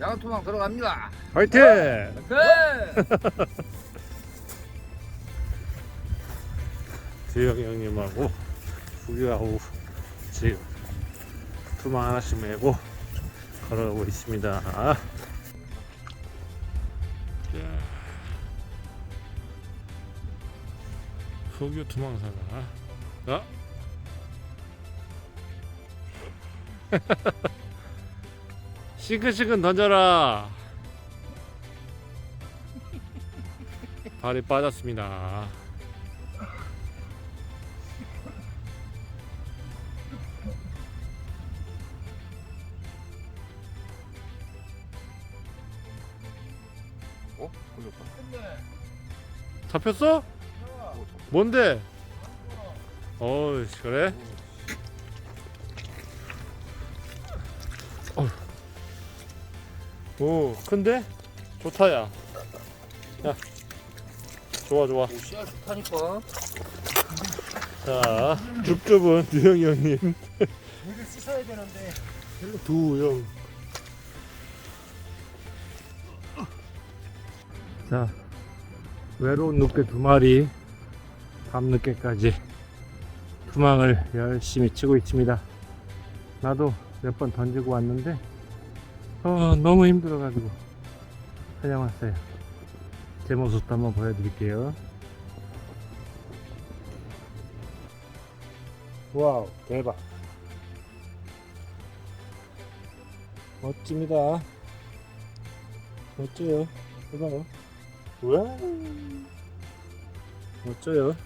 야구투망 들어갑니다. 화이팅! 네. 두영 형님하고 후기하고 지금 투망 하나씩 메고 걸어가고 있습니다. 자. 후규 투망사가 어? 시큰시큰 던져라. 발이 빠졌습니다. 어? 걸렸다. 잡혔어? 뭔데? 어이 그래? 어휴. 오 큰데? 좋다 야. 야 좋아 좋아. 오, 씨알 좋다니까. 자 줍줍은 두영이 형님. 물을 씻어야 되는데. 두영 자 외로운 늑대 두 마리 밤늦게까지 투망을 열심히 치고 있습니다. 나도 몇 번 던지고 왔는데 어, 너무 힘들어가지고 그냥 왔어요 제 모습도 한번 보여드릴게요 와우 대박 멋집니다. 멋져요. 해봐요. 우와. 멋져요.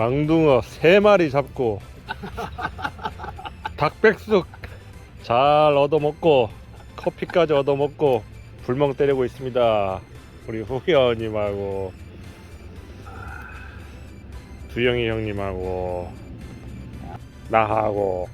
망둥어 세 마리 잡고 닭백숙 잘 얻어먹고 커피까지 얻어먹고 불멍 때리고 있습니다. 우리 후기어님하고 두영이 형님하고 나하고